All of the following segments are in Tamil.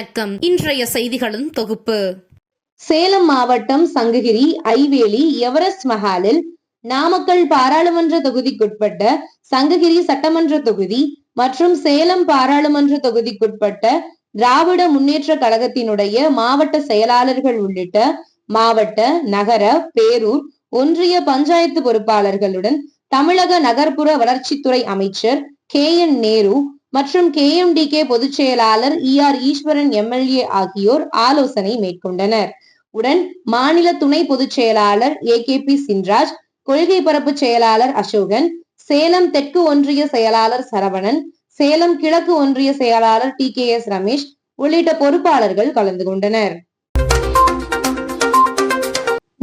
வணக்கம். இன்றைய செய்திகளின் தொகுப்பு. சேலம் மாவட்டம் சங்ககிரி ஐவேலி எவரெஸ்ட் மஹாலில் நாமக்கல் பாராளுமன்ற தொகுதிக்குட்பட்ட சங்ககிரி சட்டமன்ற தொகுதி மற்றும் சேலம் பாராளுமன்ற தொகுதிக்குட்பட்ட திராவிட முன்னேற்ற கழகத்தினுடைய மாவட்ட செயலாளர்கள் உள்ளிட்ட மாவட்ட நகர பேரூர் ஒன்றிய பஞ்சாயத்து பொறுப்பாளர்களுடன் தமிழக நகர்ப்புற வளர்ச்சித்துறை அமைச்சர் கே என் நேரு மற்றும் கே எம் டி கே பொதுச் செயலாளர் இ ஆர் ஈஸ்வரன் எம்எல்ஏ ஆகியோர் ஆலோசனை மேற்கொண்டனர். உடன் மாநில துணை பொதுச் செயலாளர் ஏ கே பி சின்ராஜ் கொள்கை பரப்பு செயலாளர் அசோகன் சேலம் தெற்கு ஒன்றிய செயலாளர் சரவணன் சேலம் கிழக்கு ஒன்றிய செயலாளர் டி கே எஸ் ரமேஷ் உள்ளிட்ட பொறுப்பாளர்கள் கலந்து கொண்டனர்.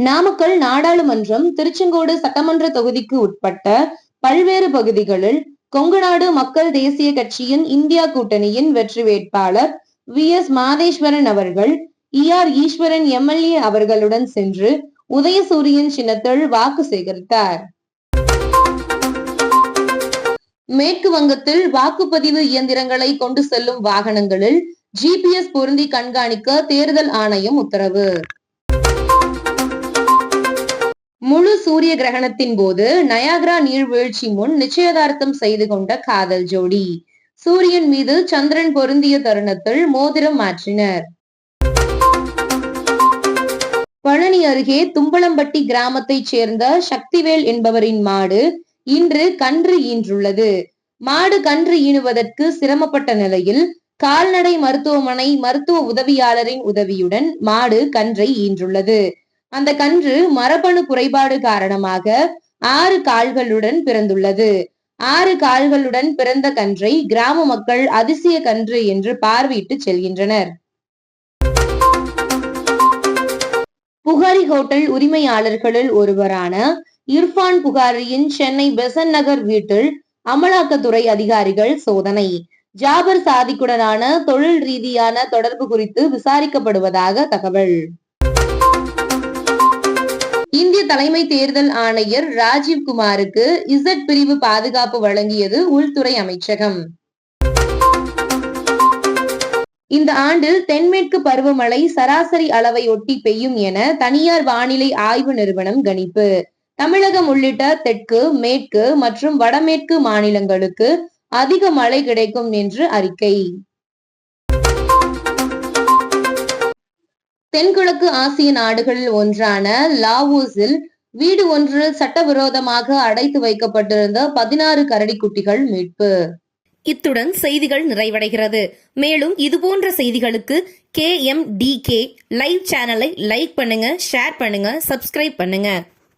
நாமக்கல் நாடாளுமன்றம் திருச்செங்கோடு சட்டமன்ற தொகுதிக்கு உட்பட்ட பல்வேறு பகுதிகளில் கொங்குநாடு மக்கள் தேசிய கட்சியின் இந்தியா கூட்டணியின் வெற்றி வேட்பாளர் வி. எஸ். மாதேஸ்வரன் அவர்கள் இ. ஆர். ஈஸ்வரன் எம்எல்ஏ அவர்களுடன் சென்று உதயசூரியன் சின்னத்தில் வாக்கு சேகரித்தார். மேற்கு வங்கத்தில் வாக்குப்பதிவு இயந்திரங்களை கொண்டு செல்லும் வாகனங்களில் ஜிபிஎஸ் பொருந்தி கண்காணிக்க தேர்தல் ஆணையம் உத்தரவு. முழு சூரிய கிரகணத்தின் போது நயாகரா நீர்வீழ்ச்சி முன் நிச்சயதார்த்தம் செய்து கொண்ட காதல் ஜோடி. சூரியன் மீது சந்திரன் பொருந்திய தருணத்தில் மோதிரம் மாற்றினர். பழனி அருகே தும்பளம்பட்டி கிராமத்தைச் சேர்ந்த சக்திவேல் என்பவரின் மாடு இன்று கன்று ஈன்றுள்ளது. மாடு கன்று ஈனுவதற்கு சிரமப்பட்ட நிலையில் கால்நடை மருத்துவமனை மருத்துவ உதவியாளரின் உதவியுடன் மாடு கன்றை ஈன்றுள்ளது. அந்த கன்று மரபணு குறைபாடு காரணமாக ஆறு கால்களுடன் பிறந்துள்ளது. ஆறு கால்களுடன் பிறந்த கன்றை கிராம மக்கள் அதிசய கன்று என்று பார்வையிட்டு செல்கின்றனர். புகாரி ஹோட்டல் உரிமையாளர்களில் ஒருவரான இர்ஃபான் புகாரியின் சென்னை பெசன் நகர் வீட்டில் அமலாக்கத்துறை அதிகாரிகள் சோதனை. ஜாபர் சாதிக்குடனான தொழில் ரீதியான தொடர்பு குறித்து விசாரிக்கப்படுவதாக தகவல். தலைமை தேர்தல் ஆணையர் ராஜீவ் குமாருக்கு இசட் பிரிவு பாதுகாப்பு வழங்கியது உள்துறை அமைச்சகம். இந்த ஆண்டில் தென்மேற்கு பருவமழை சராசரி அளவை ஒட்டி பெய்யும் என தனியார் வானிலை ஆய்வு நிறுவனம் கணிப்பு. தமிழகம் உள்ளிட்ட தெற்கு மேற்கு மற்றும் வடமேற்கு மாநிலங்களுக்கு அதிக மழை கிடைக்கும் என்று அறிக்கை. தென்கிழக்கு ஆசிய நாடுகளில் ஒன்றான லாவோஸில் வீடு ஒன்றில் சட்டவிரோதமாக அடைத்து வைக்கப்பட்டிருந்த பதினாறு கரடிக்குட்டிகள் மீட்பு. இத்துடன் செய்திகள் நிறைவடைகிறது. மேலும் இதுபோன்ற செய்திகளுக்கு K M T K live சேனலை லைக் பண்ணுங்க ஷேர் பண்ணுங்க சப்ஸ்கிரைப் பண்ணுங்க.